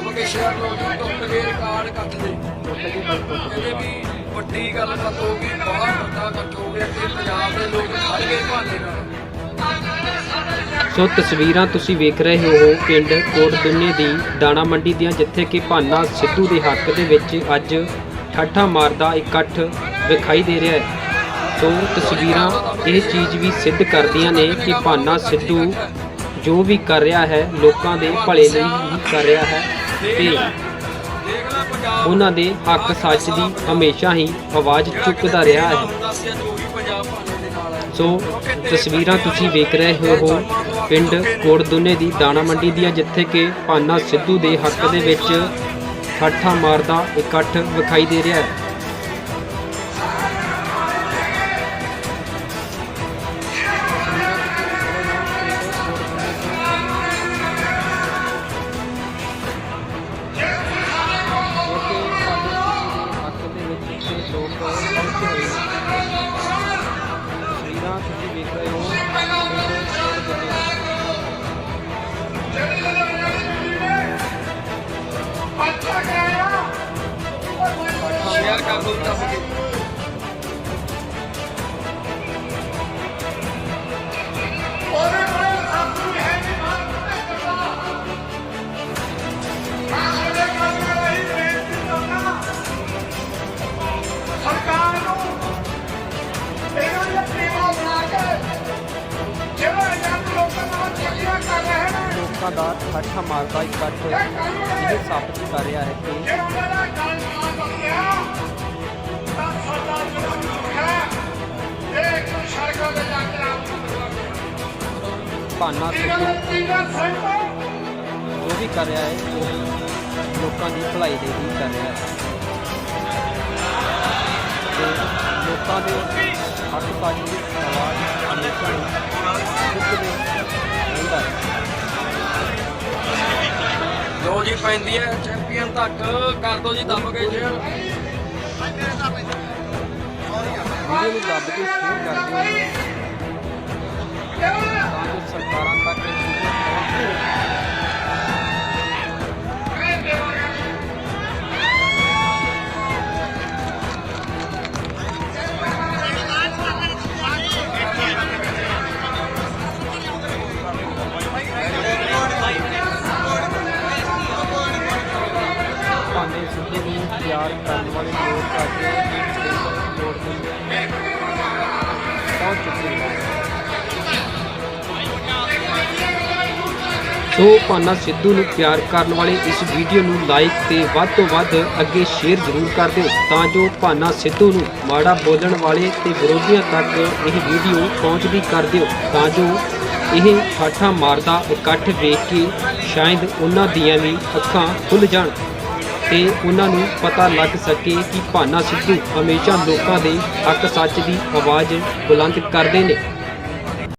ਦੱਬ ਕੇ ਸ਼ਹਿਰ ਲੋਕ ਟੁੱਟ ਗਏ, ਰਿਕਾਰਡ ਕੱਟ ਇਹਦੇ ਵੀ ਵੱਡੀ ਗੱਲਬਾਤ ਹੋ ਗਈ, ਬਹੁਤ ਵੱਡਾ ਇਕੱਠ ਹੋ ਗਿਆ ਤੇ ਪੰਜਾਬ ਦੇ ਲੋਕ ਖੜ ਗਏ ਭਾਂਡੇ ਨਾਲ। ਸੋ ਤਸਵੀਰਾਂ ਤੁਸੀਂ ਵੇਖ ਰਹੇ ਹੋ ਪਿੰਡ ਕੋਟ ਦੁੰਨੇ ਦੀ ਦਾਣਾ ਮੰਡੀ ਦੀਆਂ, ਜਿੱਥੇ ਕਿ ਭਾਨਾ ਸਿੱਧੂ ਦੇ ਹੱਕ ਦੇ ਵਿੱਚ ਅੱਜ ਠਾਠਾ ਮਾਰਦਾ ਇਕੱਠ ਵਿਖਾਈ ਦੇ ਰਿਹਾ ਹੈ। ਸੋ ਤਸਵੀਰਾਂ ਇਹ ਚੀਜ਼ ਵੀ ਸਿੱਧ ਕਰਦੀਆਂ ਨੇ ਕਿ ਭਾਨਾ ਸਿੱਧੂ ਜੋ ਵੀ ਕਰ ਰਿਹਾ ਹੈ, ਲੋਕਾਂ ਦੇ ਭਲੇ ਲਈ ਹੀ ਕਰ ਰਿਹਾ ਹੈ। ਤੇ ਉਹਨਾਂ ਦੇ ਹੱਕ ਸੱਚ ਦੀ ਹਮੇਸ਼ਾ ਹੀ ਆਵਾਜ਼ ਚੁੱਕਦਾ ਰਿਹਾ ਹੈ। ਸੋ ਤਸਵੀਰਾਂ ਤੁਸੀਂ ਵੇਖ ਰਹੇ ਹੋ ਪਿੰਡ ਕੋਟਦੁਨੇ ਦੀ ਦਾਣਾ ਮੰਡੀ ਦੀਆਂ ਜਿੱਥੇ ਕਿ ਪਾਨਾ ਸਿੱਧੂ ਦੇ ਹੱਕ ਦੇ ਵਿੱਚ ਠਾਠਾ ਮਾਰਦਾ ਇਕੱਠ ਵਿਖਾਈ ਦੇ ਰਿਹਾ ਹੈ। ਤਸਵੀਰਾਂ ਤੁਸੀਂ ਵੇਖ ਰਹੇ ਲੋਕਾਂ ਦਾ ਠਾਠਾ ਮਾਰਦਾ ਇਕੱਠ ਇਹ ਸਾਬਤ ਕਰ ਰਿਹਾ ਹੈ ਕਿ ਜੇ ਜੋ ਵੀ ਕਰ ਰਿਹਾ ਹੈ ਲੋਕਾਂ ਦੀ ਭਲਾਈ ਲਈ ਹੀ ਕਰ ਰਿਹਾ ਹੈ। ਲੋਕਾਂ ਦੇ ਹੱਕ ਪਾਣੀ ਦੀ ਆਵਾਜ਼ ਹਮੇਸ਼ਾ ਲੋ ਜੀ, ਪੈਂਦੀ ਹੈ ਚੈਂਪੀਅਨ ਤੱਕ। ਕਰ ਦੋ ਜੀ, ਦੱਬ ਕੇ ਸ਼ੇਅਰ ਵੀਡੀਓ ਨੂੰ ਦੱਬ ਕੇ ਸ਼ੇਅਰ ਕਰ ਦਿਓ। ਸਰਕਾਰਾਂ ਤੱਕ ਭਾਂਡੇ ਨੂੰ ਪਿਆਰ ਕਰਨ ਵਾਲੇ ਲੋਕ ਅੱਜ ਲੋੜ ਦਿੰਦੇ ਪਹੁੰਚ ਚੁੱਕੇ ਨੇ। ਸੋ ਭਾਨਾ ਸਿੱਧੂ ਨੂੰ ਪਿਆਰ ਕਰਨ ਵਾਲੇ ਇਸ ਵੀਡੀਓ ਨੂੰ ਲਾਈਕ ਤੇ ਵੱਧ ਤੋਂ ਵੱਧ ਅੱਗੇ ਸ਼ੇਅਰ ਜ਼ਰੂਰ ਕਰ ਦਿਓ, ਤਾਂ ਜੋ ਭਾਨਾ ਸਿੱਧੂ ਨੂੰ ਮਾੜਾ ਬੋਲਣ ਵਾਲੇ ਤੇ ਵਿਰੋਧੀਆਂ ਤੱਕ ਇਹ ਵੀਡੀਓ ਪਹੁੰਚਦੀ ਕਰ ਦਿਓ, ਤਾਂ ਜੋ ਇਹ ਠਾਠਾ ਮਾਰਦਾ ਇਕੱਠ ਵੇਖ ਕੇ ਸ਼ਾਇਦ ਉਹਨਾਂ ਦੀਆਂ ਵੀ ਅੱਖਾਂ ਖੁੱਲ ਜਾਣ। ਤੇ ਉਹਨਾਂ ਨੂੰ ਪਤਾ ਲੱਗ ਸਕੇ ਕਿ ਭਾਨਾ ਸਿੱਧੂ ਹਮੇਸ਼ਾ ਲੋਕਾਂ ਦੇ ਹੱਕ ਸੱਚ ਦੀ ਆਵਾਜ਼ ਬੁਲੰਦ ਕਰਦੇ ਨੇ।